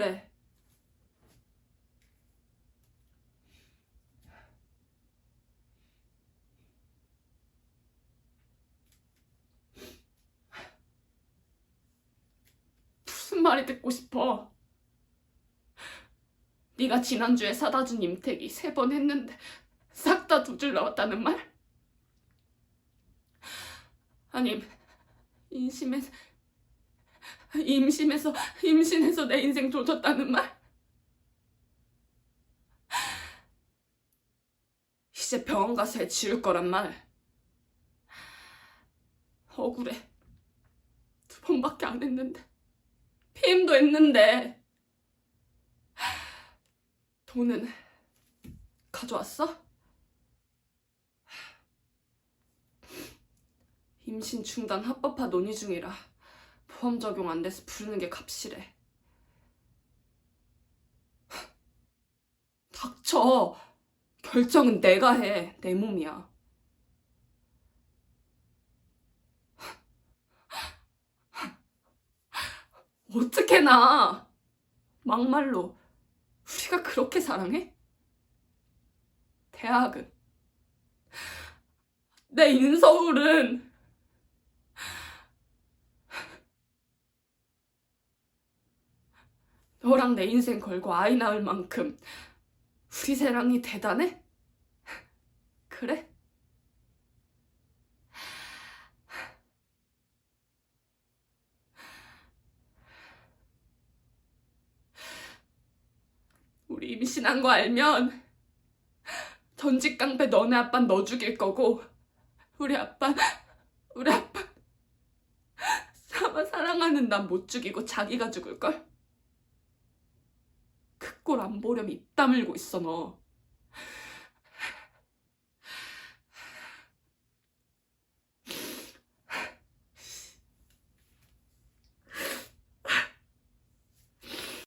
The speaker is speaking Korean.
그래. 무슨 말이 듣고 싶어? 네가 지난주에 사다 준 임택이 세번 했는데 싹 다 두 줄 나왔다는 말? 아님 인심에서 임심해서 임신해서 내 인생 조졌다는 말? 이제 병원 가서 애 지울 거란 말. 억울해. 두 번밖에 안 했는데. 피임도 했는데. 돈은 가져왔어? 임신 중단 합법화 논의 중이라 보험 적용 안 돼서 부르는 게 값이래. 닥쳐. 결정은 내가 해. 내 몸이야. 어떻게 나? 막말로 우리가 그렇게 사랑해? 대학은 내 인서울은 너랑 내 인생 걸고 아이 낳을 만큼 우리 사랑이 대단해? 그래? 우리 임신한 거 알면 전직 깡패 너네 아빠 너 죽일 거고 우리 아빠 우리 아빠 사마 사랑하는 난 못 죽이고 자기가 죽을걸? 그 꼴 안 보려면 입 다물고 있어 너